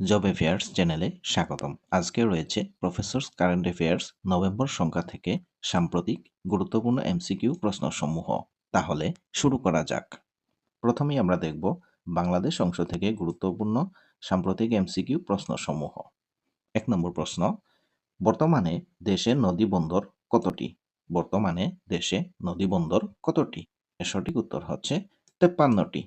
Job affairs চ্যানেলে স্বাগতম। আজকে রয়েছে প্রফেসর্স কারেন্ট অ্যাফেয়ার্স নভেম্বর সংখ্যা থেকে সাম্প্রতিক গুরুত্বপূর্ণ এমসিকিউ প্রশ্নসমূহ। তাহলে শুরু করা যাক। প্রথমেই আমরা দেখব বাংলাদেশ অংশ থেকে গুরুত্বপূর্ণ সাম্প্রতিক এমসিকিউ প্রশ্নসমূহ। এক নম্বর প্রশ্ন, বর্তমানে দেশে নদী বন্দর কতটি? বর্তমানে দেশে নদী বন্দর কতটি? এর সঠিক উত্তর হচ্ছে তেপ্পান্নটি।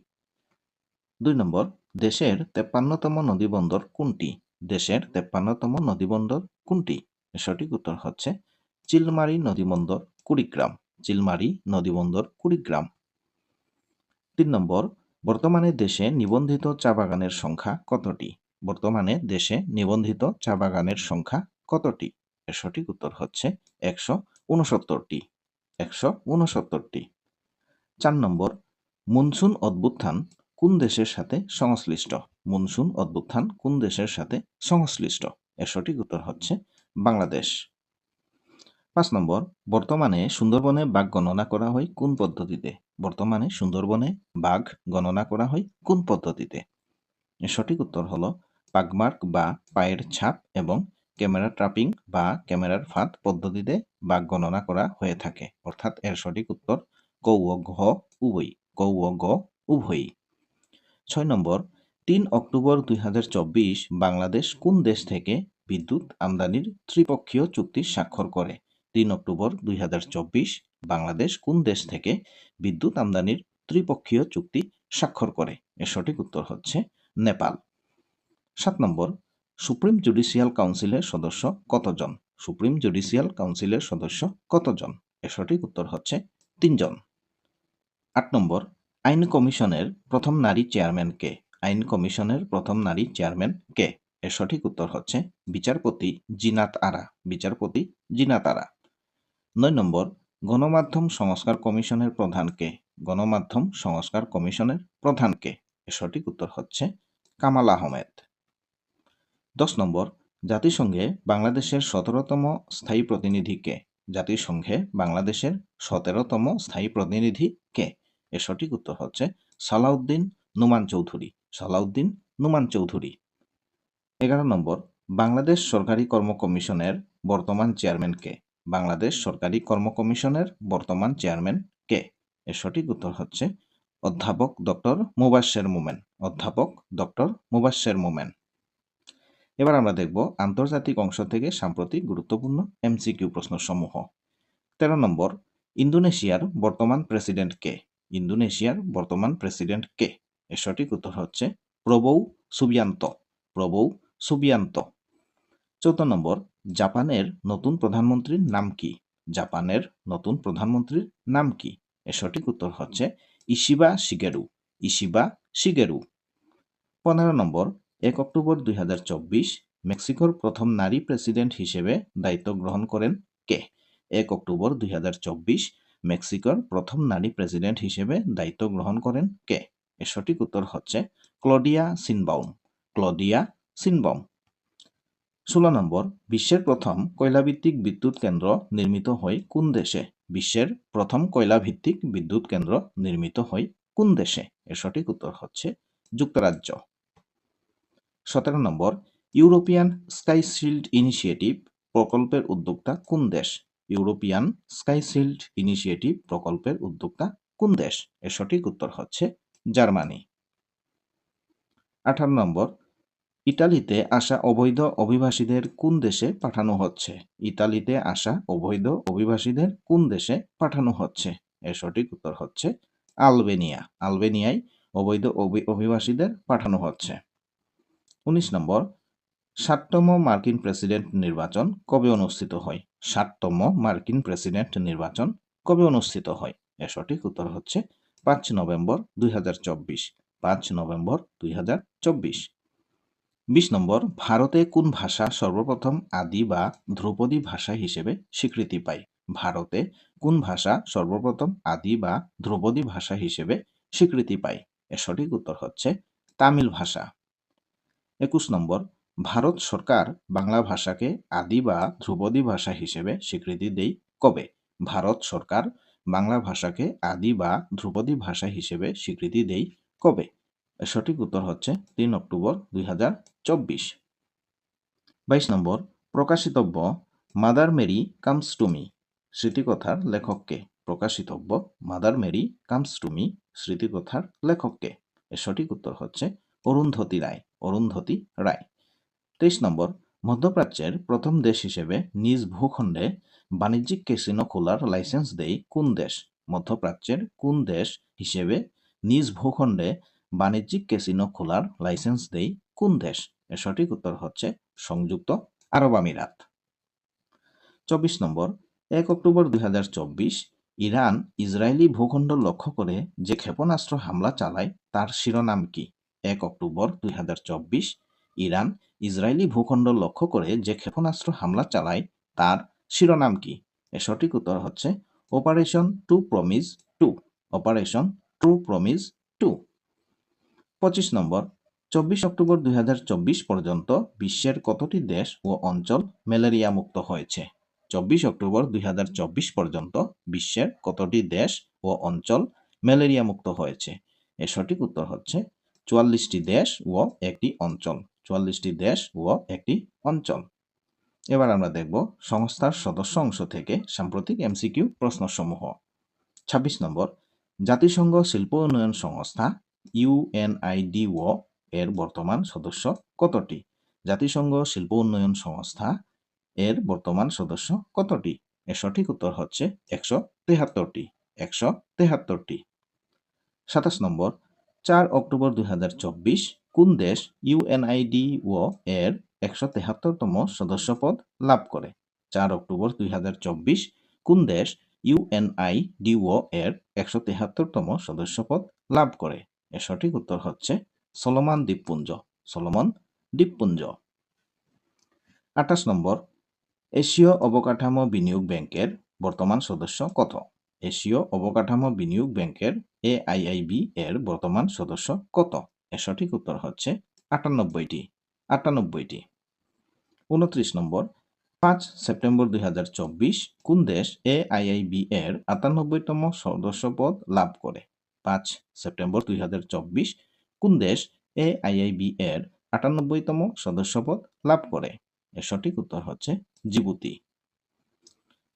দুই নম্বর দেশের তেপ্পান্নতম নদীবন্দর কোনটি? দেশের তেপ্পান্নতম নদীবন্দর কোনটি? সঠিক উত্তর হচ্ছে চিলমারি নদীবন্দর কুড়িগ্রাম। চিলমারি নদীবন্দর কুড়িগ্রাম। তিন নম্বর, বর্তমানে দেশে নিবন্ধিত চা বাগানের সংখ্যা কতটি? বর্তমানে দেশে নিবন্ধিত চা বাগানের সংখ্যা কতটি? এর সঠিক উত্তর হচ্ছে একশো উনসত্তরটি। একশো উনসত্তরটি। চার নম্বর, মনসুন অদ্ভুত্থান কোন দেশের সাথে সংশ্লিষ্ট? মনসুন অদ্ভুত্থান কোন দেশের সাথে সংশ্লিষ্ট? এর সঠিক উত্তর হচ্ছে বাংলাদেশ। পাঁচ নম্বর, বর্তমানে সুন্দরবনে বাঘ গণনা করা হয় কোন পদ্ধতিতে? বর্তমানে সুন্দরবনে বাঘ গণনা করা হয় কোন পদ্ধতিতে? এর সঠিক উত্তর হল পাগমার্ক বা পায়ের ছাপ এবং ক্যামেরা ট্রাপিং বা ক্যামেরার ফাঁদ পদ্ধতিতে বাঘ গণনা করা হয়ে থাকে। অর্থাৎ এর সঠিক উত্তর কৌ ঘ উভয় কৌ গ উভয়ই। ছয় নম্বর, তিন অক্টোবর দুই হাজার চব্বিশ বাংলাদেশ কোন দেশ থেকে বিদ্যুৎ আমদানির ত্রিপক্ষীয় চুক্তি স্বাক্ষর করে? তিন অক্টোবর দুই হাজার চব্বিশ বাংলাদেশ কোন দেশ থেকে বিদ্যুৎ আমদানির ত্রিপক্ষীয় চুক্তি স্বাক্ষর করে? এর সঠিক উত্তর হচ্ছে নেপাল। সাত নম্বর, সুপ্রিম জুডিশিয়াল কাউন্সিলের সদস্য কতজন? সুপ্রিম জুডিশিয়াল কাউন্সিলের সদস্য কতজন? এর সঠিক উত্তর হচ্ছে তিনজন। আট নম্বর আইন কমিশনের প্রথম নারী চেয়ারম্যান কে? আইন কমিশনের প্রথম নারী চেয়ারম্যান কে? এর সঠিক উত্তর হচ্ছে বিচারপতি জিনাত আরা। বিচারপতি জিনাত আরা। নয় নম্বর, গণমাধ্যম সংস্কার কমিশনের প্রধান কে? গণমাধ্যম সংস্কার কমিশনের প্রধান কে? এর সঠিক উত্তর হচ্ছে কামাল আহমেদ। দশ নম্বর, জাতিসংঘে বাংলাদেশের সতেরোতম স্থায়ী প্রতিনিধি কে? জাতিসংঘে বাংলাদেশের সতেরোতম স্থায়ী প্রতিনিধি কে? এর সঠিক উত্তর হচ্ছে সালাউদ্দিন নুমান চৌধুরী, সালাউদ্দিন নুমান চৌধুরী। এগারো নম্বর, বাংলাদেশ সরকারি কর্ম কমিশনের বর্তমান চেয়ারম্যান কে? বাংলাদেশ সরকারি কর্ম কমিশনের বর্তমান চেয়ারম্যান কে? এর সঠিক উত্তর হচ্ছে অধ্যাপক ডক্টর মুবাসের মোমেন, অধ্যাপক ডক্টর মুবাসের মোমেন। এবার আমরা দেখব আন্তর্জাতিক অংশ থেকে সাম্প্রতিক গুরুত্বপূর্ণ এমসিকিউ প্রশ্নসমূহ। তেরো নম্বর, ইন্দোনেশিয়ার বর্তমান প্রেসিডেন্ট কে? ইন্দোনেশিয়ার বর্তমান প্রেসিডেন্ট কে? এর সঠিক উত্তর হচ্ছে প্রবৌ সুবিয়ান্ত প্রবৌ সুবিয়ান্ত। চৌদ্দ নম্বর, জাপানের নতুন প্রধানমন্ত্রীর নাম কি? জাপানের নতুন প্রধানমন্ত্রীর নাম কি? এর সঠিক উত্তর হচ্ছে ইশিবা শিগেরু ইশিবা শিগেরু। পনেরো নম্বর, এক অক্টোবর দুই হাজার চব্বিশ, মেক্সিকোর প্রথম নারী প্রেসিডেন্ট হিসেবে দায়িত্ব গ্রহণ করেন কে? এক অক্টোবর দুই হাজার চব্বিশ মেক্সিকোর প্রথম নারী প্রেসিডেন্ট হিসেবে দায়িত্ব গ্রহণ করেন কে? এর সঠিক উত্তর হচ্ছে ক্লডিয়া সিনবাউম। ক্লডিয়া সিনবাউম। ষোলো নম্বর, বিশ্বের প্রথম কয়লাভিত্তিক বিদ্যুৎ কেন্দ্র নির্মিত হয় কোন দেশে? বিশ্বের প্রথম কয়লাভিত্তিক বিদ্যুৎ কেন্দ্র নির্মিত হয় কোন দেশে? এর সঠিক উত্তর হচ্ছে যুক্তরাজ্য। সতেরো নম্বর, ইউরোপিয়ান স্কাই শিল্ড ইনিশিয়েটিভ প্রকল্পের উদ্যোক্তা কোন দেশ? ইউরোপিয়ান স্কাইশিল্ড ইনিশিয়েটিভ প্রকল্পের উদ্যোক্তা কোন দেশ? এর সঠিক উত্তর হচ্ছে জার্মানি। আঠারো নম্বর, ইতালিতে আসা অবৈধ অভিবাসীদের কোন দেশে পাঠানো হচ্ছে? ইতালিতে আসা অবৈধ অভিবাসীদের কোন দেশে পাঠানো হচ্ছে? এর সঠিক উত্তর হচ্ছে আলবেনিয়া। আলবেনিয়ায় অবৈধ অভিবাসীদের পাঠানো হচ্ছে। উনিশ নম্বর ষাটতম মার্কিন প্রেসিডেন্ট নির্বাচন কবে অনুষ্ঠিত হয়? ষাটতম মার্কিন প্রেসিডেন্ট নির্বাচন কবে অনুষ্ঠিত হয়? এর সঠিক উত্তর হচ্ছে পাঁচ নভেম্বর দুই পাঁচ নভেম্বর দুই বিশ নম্বর, ভারতে কোন ভাষা সর্বপ্রথম আদি বা ধ্রুপদী ভাষা হিসেবে স্বীকৃতি পায়? ভারতে কোন ভাষা সর্বপ্রথম আদি বা ধ্রুপদী ভাষা হিসেবে স্বীকৃতি পায়? এর সঠিক উত্তর হচ্ছে তামিল ভাষা। একুশ নম্বর ভারত সরকার বাংলা ভাষাকে আদি বা ধ্রুপদী ভাষা হিসেবে স্বীকৃতি দেয় কবে? ভারত সরকার বাংলা ভাষাকে আদি বা ধ্রুপদী ভাষা হিসেবে স্বীকৃতি দেয় কবে? সঠিক উত্তর হচ্ছে তিন অক্টোবর দুই হাজার চব্বিশ। বাইশ নম্বর, প্রকাশিতব্য Mother Mary comes to me. স্মৃতিকথার লেখককে। প্রকাশিতব্য Mother Mary comes to me, স্মৃতিকথার লেখককে। সঠিক উত্তর হচ্ছে অরুন্ধতী রায় অরুন্ধতী রায়। তেইশ নম্বর, মধ্যপ্রাচ্যের প্রথম দেশ হিসেবে নিজ ভূখণ্ডে বাণিজ্যিক ক্যাসিনো খোলার লাইসেন্স দেয় কোন দেশ? মধ্যপ্রাচ্যের কোন দেশ হিসেবে নিজ ভূখণ্ডে বাণিজ্যিক ক্যাসিনো খোলার লাইসেন্স দেয় কোন দেশ? এর সঠিক উত্তর হচ্ছে সংযুক্ত আরব আমিরাত। চব্বিশ নম্বর, এক অক্টোবর দুই হাজার চব্বিশ ইরান ইসরায়েলি ভূখণ্ড লক্ষ্য করে যে ক্ষেপণাস্ত্র হামলা চালায়, তার শিরোনাম কি? এক অক্টোবর দুই হাজার চব্বিশ ইরান, ইসরায়েলি ভূখণ্ড লক্ষ্য করে যে ক্ষেপণাস্ত্র হামলা চালায়, তার শিরোনাম কি? এর সঠিক উত্তর হচ্ছে operation true promise two operation true promise two পঁচিশ নম্বর, চব্বিশ অক্টোবর দুই পর্যন্ত বিশ্বের কতটি দেশ ও অঞ্চল ম্যালেরিয়া মুক্ত হয়েছে? চব্বিশ অক্টোবর দুই হাজার চব্বিশ পর্যন্ত বিশ্বের কতটি দেশ ও অঞ্চল ম্যালেরিয়া মুক্ত হয়েছে? এর সঠিক উত্তর হচ্ছে চুয়াল্লিশটি দেশ ও একটি অঞ্চল। চুয়াল্লিশটি দেশ ও একটি অঞ্চল। এবার আমরা দেখব সংস্থার সদস্য অংশ থেকে সাম্প্রতিক এমসিকিউ প্রশ্নসমূহ। ছাব্বিশ নম্বর, জাতিসংঘ শিল্প উন্নয়ন সংস্থা ইউএনআইডিও এর বর্তমান সদস্য কতটি? জাতিসংঘ শিল্প উন্নয়ন সংস্থা এর বর্তমান সদস্য কতটি? এর সঠিক উত্তর হচ্ছে একশো তেহাত্তরটি একশো তেহাত্তরটি। সাতাশ নম্বর, চার অক্টোবর দুই হাজার চব্বিশ কোন দেশ ইউএনআইডিও এর একশো তেহাত্তরতম সদস্যপদ লাভ করে? চার অক্টোবর দুই হাজার চব্বিশ, কোন দেশ ইউএনআইডিও এর একশো তেহাত্তরতম সদস্যপদ লাভ করে? এর সঠিক উত্তর হচ্ছে সলোমান দ্বীপপুঞ্জ, সলোমন দ্বীপপুঞ্জ। আঠাশ নম্বর, এশীয় অবকাঠামো বিনিয়োগ ব্যাংকের বর্তমান সদস্য কত? এশীয় অবকাঠামো বিনিয়োগ ব্যাংকের এআইআইবি এর বর্তমান সদস্য কত? সঠিক উত্তর হচ্ছে আটানব্বইটি আটানব্বইটি। উনত্রিশ নম্বর, পাঁচ সেপ্টেম্বর দুই হাজার চব্বিশ, কোন দেশ এ এআইআইবি এর আটানব্বইতম সদস্যপদ লাভ করে? পাঁচ সেপ্টেম্বর দুই হাজার চব্বিশ, কোন দেশ এ এআইআইবি এর আটানব্বইতম সদস্যপদ লাভ করে? এর সঠিক উত্তর হচ্ছে জিবুতি।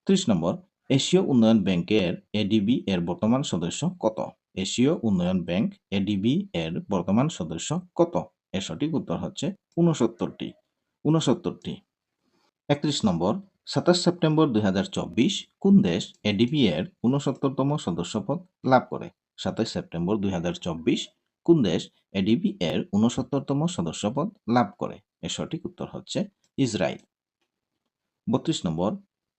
ত্রিশ নম্বর, এশীয় উন্নয়ন ব্যাংকের এডিবি এর বর্তমান সদস্য কত? এশীয় উন্নয়ন ব্যাংক এডিবি এর বর্তমান সদস্য কত? এর সঠিক উত্তর হচ্ছে উনসত্তরটি উনসত্তরটি একত্রিশ নম্বর, সাতাশ সেপ্টেম্বর দুই হাজার চব্বিশ কোন দেশ এডিবি এর উনসত্তরতম সদস্যপদ লাভ করে? সাতাশ সেপ্টেম্বর দুই হাজার চব্বিশ কোন দেশ এডিবি এর উনসত্তরতম সদস্যপদ লাভ করে? এর সঠিক উত্তর হচ্ছে ইসরায়েল বত্রিশ নম্বর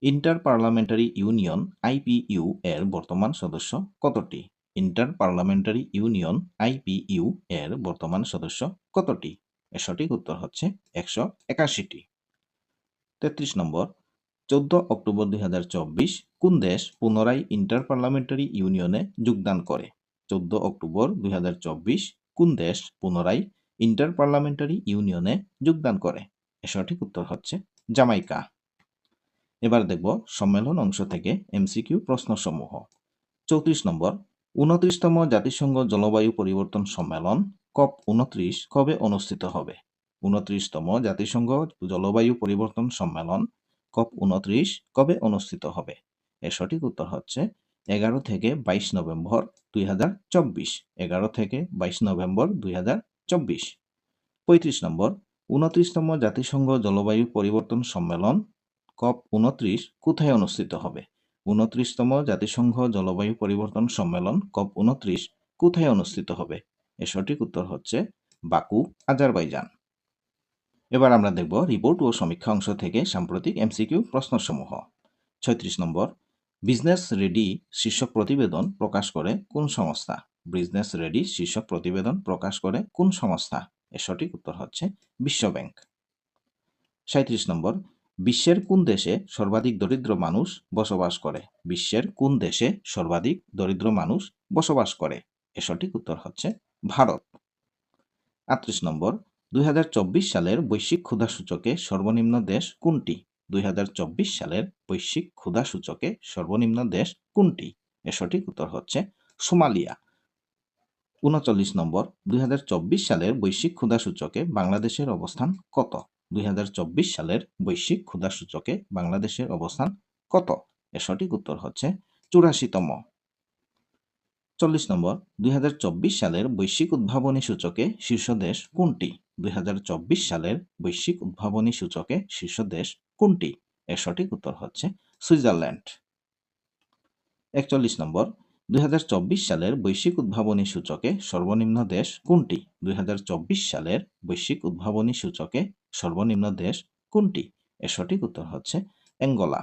ইন্টার পার্লামেন্টারি ইউনিয়ন আইপিইউ এর বর্তমান সদস্য কতটি? ইন্টার পার্লামেন্টারি ইউনিয়ন আইপিইউ এর বর্তমান সদস্য কতটি? এর সঠিক উত্তর হচ্ছে একশো একাশিটি। তেত্রিশ নম্বর, চোদ্দ অক্টোবর দুই হাজার চব্বিশ কোন দেশ পুনরায় ইন্টার পার্লামেন্টারি ইউনিয়নে যোগদান করে? চোদ্দ অক্টোবর দুই হাজার চব্বিশ কোন দেশ পুনরায় ইন্টার পার্লামেন্টারি ইউনিয়নে যোগদান করে? এর সঠিক উত্তর হচ্ছে জামাইকা। এবার দেখব সম্মেলন অংশ থেকে এমসিকিউ প্রশ্নসমূহ। চৌত্রিশ নম্বর উনত্রিশতম জাতিসংঘ জলবায়ু পরিবর্তন সম্মেলন, কপ উনত্রিশ কবে অনুষ্ঠিত হবে? উনত্রিশতম জাতিসংঘ জলবায়ু পরিবর্তন সম্মেলন, কপ উনত্রিশ কবে অনুষ্ঠিত হবে? এর সঠিক উত্তর হচ্ছে এগারো থেকে বাইশ নভেম্বর দুই হাজার চব্বিশ। এগারো থেকে বাইশ নভেম্বর দুই হাজার চব্বিশ। পঁয়ত্রিশ নম্বর উনত্রিশতম জাতিসংঘ জলবায়ু পরিবর্তন সম্মেলন, কপ উনত্রিশ কোথায় অনুষ্ঠিত হবে? উনত্রিশতম জাতিসংঘ জলবায়ু পরিবর্তন সম্মেলন, কপ উনত্রিশ কোথায় অনুষ্ঠিত হবে? এর সঠিক উত্তর হচ্ছে বাকু, আজারবাইজান। এবার আমরা দেখব রিপোর্ট ও সমীক্ষা অংশ থেকে সাম্প্রতিক এমসিকিউ প্রশ্নসমূহ। ছয়ত্রিশ নম্বর, বিজনেস রেডি শীর্ষক প্রতিবেদন প্রকাশ করে কোন সংস্থা? বিজনেস রেডি শীর্ষক প্রতিবেদন প্রকাশ করে কোন সংস্থা? এর সঠিক উত্তর হচ্ছে বিশ্ব ব্যাংক সাঁত্রিশ নম্বর বিশ্বের কোন দেশে সর্বাধিক দরিদ্র মানুষ বসবাস করে? বিশ্বের কোন দেশে সর্বাধিক দরিদ্র মানুষ বসবাস করে? এর সঠিক উত্তর হচ্ছে ভারত। আটত্রিশ নম্বর, দুই হাজার চব্বিশ সালের বৈশ্বিক ক্ষুধা সূচকে সর্বনিম্ন দেশ কোনটি? দুই হাজার চব্বিশ সালের বৈশ্বিক ক্ষুধা সূচকে সর্বনিম্ন দেশ কোনটি? এর সঠিক উত্তর হচ্ছে সোমালিয়া। উনচল্লিশ নম্বর, দুই হাজার চব্বিশ সালের বৈশ্বিক ক্ষুধা সূচকে বাংলাদেশের অবস্থান কত? দুই হাজার চব্বিশ সালের বৈশ্বিক ক্ষুধা সূচকে বাংলাদেশের অবস্থান কত? এর সঠিক উত্তর হচ্ছে চুরাশিতম। চল্লিশ নম্বর, দুই হাজার চব্বিশ সালের বৈশ্বিক উদ্ভাবনী সূচকে শীর্ষ দেশ কোনটি? দুই হাজার চব্বিশ সালের বৈশ্বিক উদ্ভাবনী সূচকে শীর্ষ দেশ কোনটি? এর সঠিক উত্তর হচ্ছে সুইজারল্যান্ড। একচল্লিশ নম্বর দুই হাজার চব্বিশ সালের বৈশ্বিক উদ্ভাবনী সূচকে সর্বনিম্ন দেশ কোনটি? দুই হাজার চব্বিশ সালের বৈশ্বিক উদ্ভাবনী সূচকে সর্বনিম্ন দেশ কোনটি? এর সঠিক উত্তর হচ্ছে অ্যাঙ্গোলা।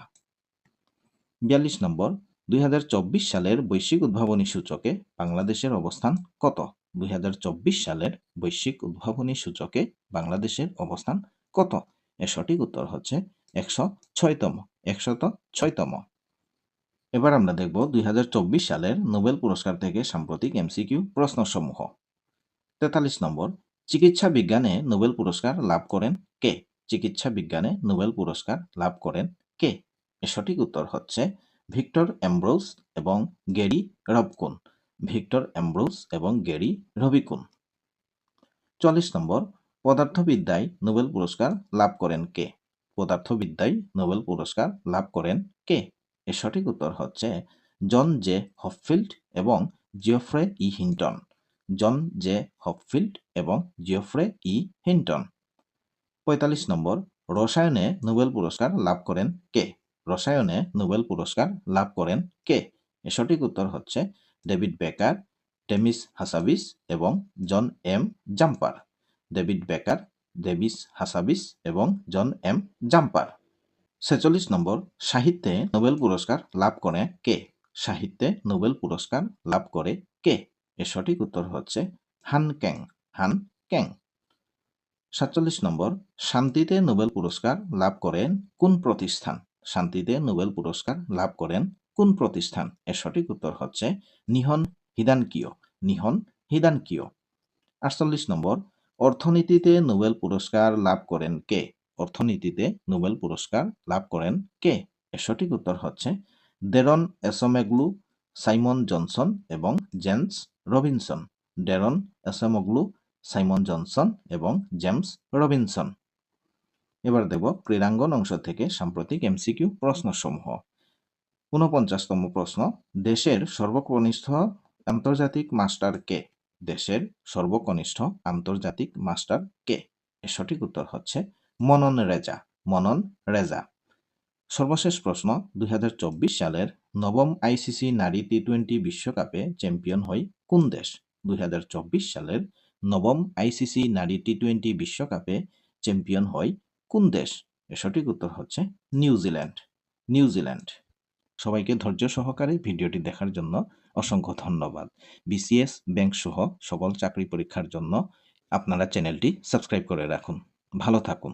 বিয়াল্লিশ নম্বর, দুই হাজার চব্বিশ সালের বৈশ্বিক উদ্ভাবনী সূচকে বাংলাদেশের অবস্থান কত? দুই হাজার চব্বিশ সালের বৈশ্বিক উদ্ভাবনী সূচকে বাংলাদেশের অবস্থান কত? এর সঠিক উত্তর হচ্ছে একশো ছয়তম, একশত ছয়তম। এবার আমরা দেখব দুই হাজার চব্বিশ সালের নোবেল পুরস্কার থেকে সাম্প্রতিক এমসিকিউ প্রশ্নসমূহ। তেতাল্লিশ নম্বর, চিকিৎসা বিজ্ঞানে নোবেল পুরস্কার লাভ করেন কে? চিকিৎসা বিজ্ঞানে নোবেল পুরস্কার লাভ করেন কে? এর সঠিক উত্তর হচ্ছে ভিক্টর অ্যাম্ব্রোস এবং গেরি রবকুন। ভিক্টর অ্যাম্ব্রোস এবং গেরি রবিকুন। চল্লিশ নম্বর, পদার্থবিদ্যায় নোবেল পুরস্কার লাভ করেন কে? পদার্থবিদ্যায় নোবেল পুরস্কার লাভ করেন কে? এর সঠিক উত্তর হচ্ছে জন জে হফিল্ড এবং Geoffrey E Hinton. John J Hopfield এবং জিওফ্রে ই হিন্টন। পঁয়তাল্লিশ নম্বর, রসায়নে নোবেল পুরস্কার লাভ করেন কে? রসায়নে নোবেল পুরস্কার লাভ করেন কে? এর সঠিক উত্তর হচ্ছে ডেভিড বেকার ডেমিস হাসাবিস এবং John M Jumper. David Baker, Davis Hassabis এবং জন এম জাম্পার। ছেচল্লিশ নম্বর, সাহিত্যে নোবেল পুরস্কার লাভ করে কে? সাহিত্যে নোবেল পুরস্কার লাভ করে কে? এর সঠিক উত্তর হচ্ছে হান ক্যাং হান ক্যাং। সাতচল্লিশ নম্বর, শান্তিতে নোবেল পুরস্কার লাভ করেন কোন প্রতিষ্ঠান? শান্তিতে নোবেল পুরস্কার লাভ করেন কোন প্রতিষ্ঠান? এর সঠিক উত্তর হচ্ছে নিহন হিদানকিয় নিহন হিদানকিয় আটচল্লিশ নম্বর, অর্থনীতিতে নোবেল পুরস্কার লাভ করেন কে? অর্থনীতিতে নোবেল পুরস্কার লাভ করেন কে? সঠিক উত্তর হচ্ছে ডেরন এসমেগলু, সাইমন জনসন এবং James Robinson. Daron Acemoglu, Simon Johnson এবং জেমস রবিনসন। এবার দেব ক্রীড়াঙ্গন অংশ থেকে সাম্প্রতিক এমসিকিউ প্রশ্নসমূহ। ঊনপঞ্চাশতম প্রশ্ন, দেশের সর্বকনিষ্ঠ আন্তর্জাতিক মাস্টার কে? দেশের সর্বকনিষ্ঠ আন্তর্জাতিক মাস্টার কে? সঠিক উত্তর হচ্ছে মনন রেজা মনন রেজা। সর্বশেষ প্রশ্ন, দুই হাজার চব্বিশ সালের নবম আইসিসি নারী টি টোয়েন্টি বিশ্বকাপে চ্যাম্পিয়ন হয় কোন দেশ? দুই হাজার চব্বিশ সালের নবম আইসিসি নারী টি টোয়েন্টি বিশ্বকাপে চ্যাম্পিয়ন হয় কোন দেশ? এর সঠিক উত্তর হচ্ছে নিউজিল্যান্ড নিউজিল্যান্ড সবাইকে ধৈর্য সহকারে ভিডিওটি দেখার জন্য অসংখ্য ধন্যবাদ। বিসিএস ব্যাংক সহ সকল চাকরি পরীক্ষার জন্য আপনারা চ্যানেলটি সাবস্ক্রাইব করে রাখুন। ভালো থাকুন।